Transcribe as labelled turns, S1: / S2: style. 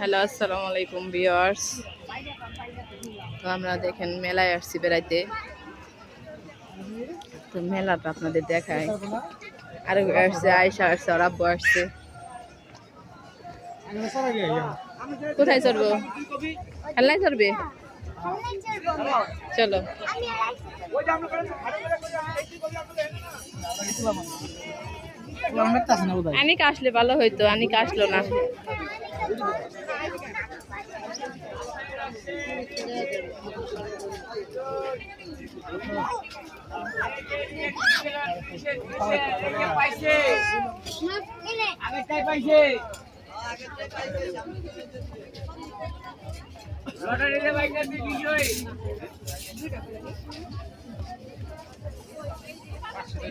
S1: Hello, আসসালামু আলাইকুম viewers. তো আমরা দেখেন মেলায় আসছি বেড়াইতে। তো মেলাটা আপনাদের দেখায় আরও আসছে আয়সা আসছে আর আব্বু আসছে। কোথায় চড়বো? খেলনায় চড়বে? চলো। আনিকা আসলে ভালো হইতো আনিকা আসলো না।
S2: লটারিতে তুই বিজয়